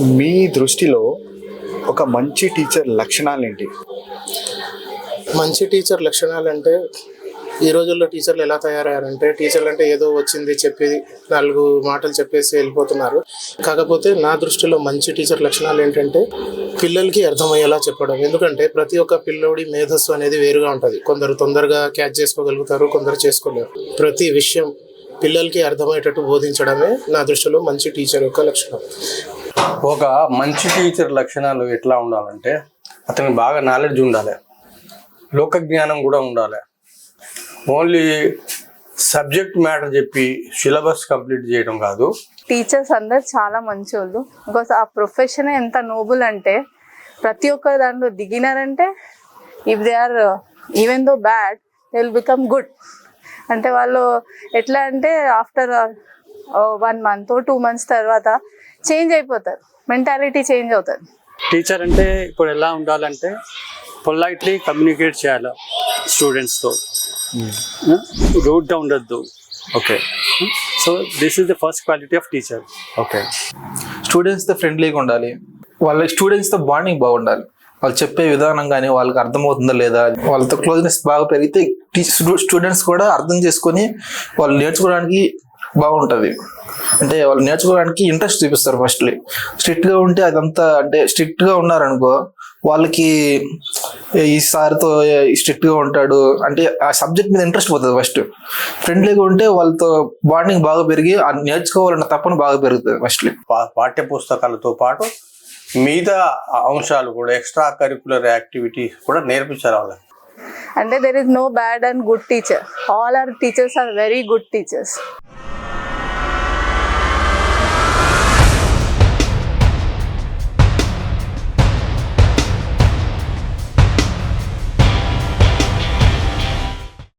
మీ దృష్టిలో ఒక మంచి టీచర్ లక్షణాలు ఏంటి మంచి టీచర్ లక్షణాలు అంటే ఈ రోజుల్లో టీచర్లు ఎలా తయారయ్యారంటే టీచర్లు అంటే ఏదో వచ్చింది చెప్పి నాలుగు మాటలు చెప్పేసి వెళ్ళిపోతున్నారు. కాకపోతే నా దృష్టిలో మంచి టీచర్ లక్షణాలు ఏంటంటే పిల్లలకి అర్థమయ్యేలా చెప్పడం. ఎందుకంటే ప్రతి ఒక్క పిల్లోడి మేధస్సు అనేది వేరుగా ఉంటుంది. కొందరు తొందరగా క్యాచ్ చేసుకోగలుగుతారు కొందరు చేసుకోలేరు. ప్రతి విషయం పిల్లలకి అర్థమయ్యేటట్టు బోధించడమే నా దృష్టిలో మంచి టీచర్ యొక్క లక్షణం. ఒక మంచి టీచర్ లక్షణాలు ఎట్లా ఉండాలంటే అతనికి బాగా నాలెడ్జ్ ఉండాలి. లోక జ్ఞానం కూడా ఉండాలి. ఓన్లీ సబ్జెక్ట్ మ్యాటర్ చెప్పి సిలబస్ కంప్లీట్ చేయడం కాదు. టీచర్స్ అందరు చాలా మంచోళ్ళు. బికాస్ ఆ ప్రొఫెషన్ ఎంత నోబుల్ అంటే ప్రతి ఒక్క దాంట్లో దిగినారంటే if they are even though bad they will become good అంటే వాళ్ళు ఎట్లా అంటే after one month two months తర్వాత చేంజ్ అయిపోతారు. మెంటాలిటీ చేంజ్ అవుతుంది టీచర్ అంటే ఇప్పుడు ఎలా ఉండాలంటే పొలైట్లీ కమ్యూనికేట్ చేయాలి స్టూడెంట్స్తో రూడ్గా ఉండొద్దు. Okay so this is the first quality of teacher okay స్టూడెంట్స్తో ఫ్రెండ్లీగా ఉండాలి. వాళ్ళ స్టూడెంట్స్తో బాండింగ్ బాగుండాలి. వాళ్ళు చెప్పే విధానం కానీ వాళ్ళకి అర్థమవుతుందా లేదా? వాళ్ళతో క్లోజ్నెస్ బాగా పెరిగితే స్టూడెంట్స్ కూడా అర్థం చేసుకొని వాళ్ళు నేర్చుకోవడానికి బాగుంటుంది. అంటే వాళ్ళు నేర్చుకోవడానికి ఇంట్రెస్ట్ చూపిస్తారు ఫస్ట్లీ స్ట్రిక్ట్గా ఉంటే అదంతా అంటే స్ట్రిక్ట్గా ఉన్నారనుకో వాళ్ళకి ఈ సార్తో స్ట్రిక్ట్గా ఉంటాడు అంటే ఆ సబ్జెక్ట్ మీద ఇంట్రెస్ట్ పోతుంది ఫస్ట్ ఫ్రెండ్లీగా ఉంటే వాళ్ళతో బాండింగ్ బాగా పెరిగి ఆ నేర్చుకోవాలన్న తప్పన బాగా పెరుగుతుంది ఫస్ట్లీ పా- పాఠ్య పుస్తకాలతో పాటు మిగతా అంశాలు కూడా ఎక్స్ట్రా కరికులర్ యాక్టివిటీస్ కూడా నేర్పించాలి వాళ్ళకి అంటే there is no bad and good teacher all are teachers are very good teachers